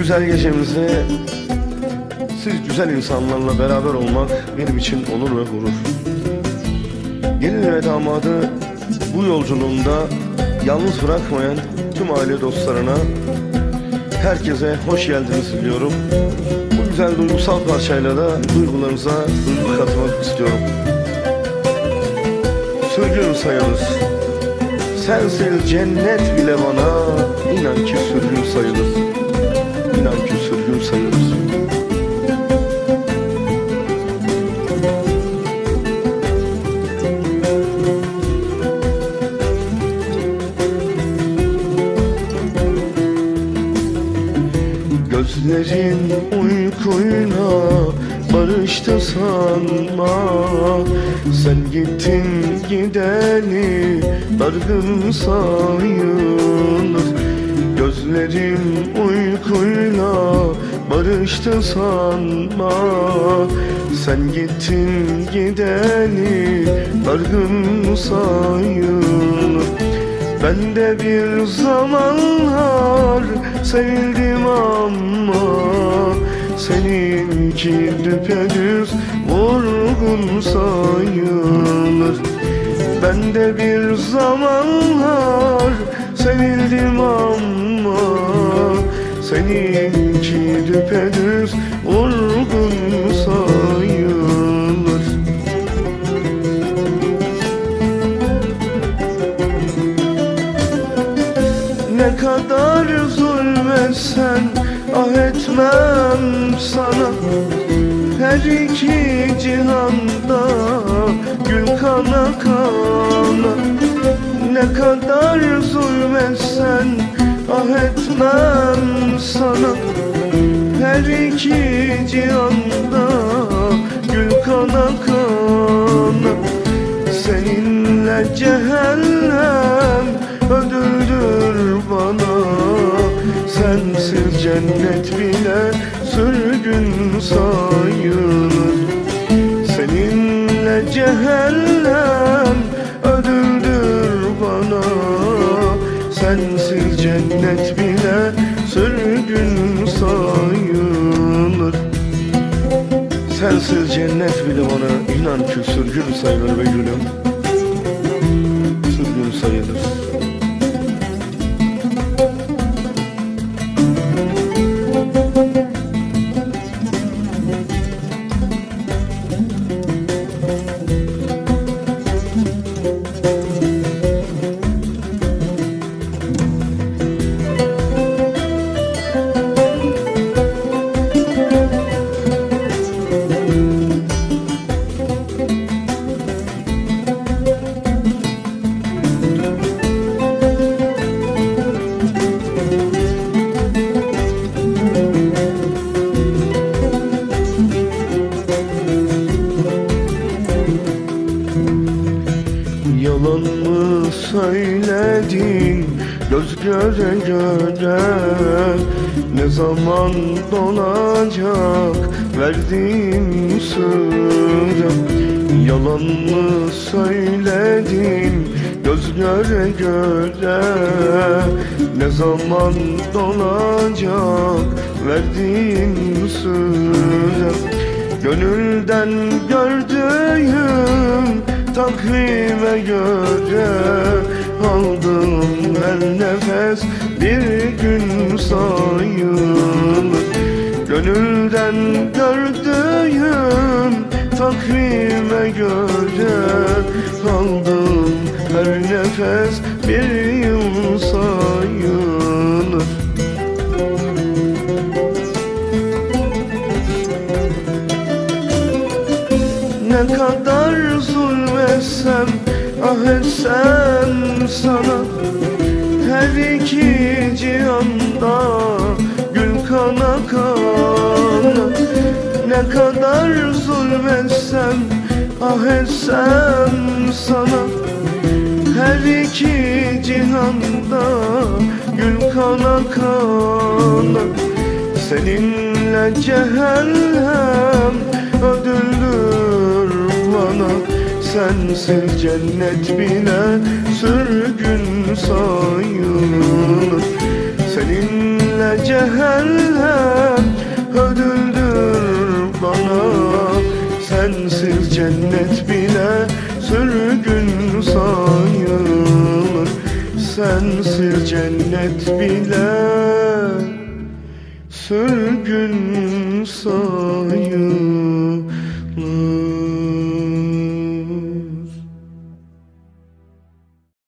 güzel gecemizde siz güzel insanlarla beraber olmak benim için onur ve gurur. Gelin ve damadı bu yolculuğunda yalnız bırakmayan tüm aile dostlarına herkese hoş geldiniz diliyorum. Bu güzel duygusal parçayla da duygularınıza duygu katmak istiyorum. Sürgün sayılır. Sensiz cennet bile bana inan ki sürgün sayılır. Sayılır. Gözlerin uykuyla barıştı sanma Sen gittin gideni dargın sayılır Gözlerim uykuyla barıştı sanma. Sen gittin gideni dargın sayılır ben de bir zamanlar sevdim ama Seninki düpedüz vurgun sayılır. Ben de bir zamanlar sevildim ama Seninki düpedüz vurgun sayılır. Ne kadar zulmetsen ah etmem sana. Her iki cihanda gül kana kana. Ne kadar zulmetsen ah etmem sana Her iki cihanda gül kana kana Seninle cehennem ödüldür bana. Sensiz cennet bile sürgün sayılır. Seninle cehennem ödüldür bana. Sensiz cennet bile Sensiz cennet bile bana inan ki sürgün sayılır be gülüm. Sürgün sayılır söyledin göz göre göre. Ne zaman dolacak verdiğim sıra Yalan mı söyledin göz göre göre? Ne zaman dolacak verdiğim sıra Gönülden gördüğüm takvime göre Aldım her nefes. Bir gün sayılır. Gönülden gördüğüm takvime göre Aldım her nefes. Bir etsem sana Her iki cihanda gül kana kana. Ne kadar zulmetsem ah etsem sana Her iki cihanda gül kana kana. Seninle cehennem ödüldür bana sensiz cennet bile sürgün sayılır. Seninle cehennem ödüldür bana. Sensiz cennet bile sürgün sayılır. Sensiz cennet bile sürgün sayılır.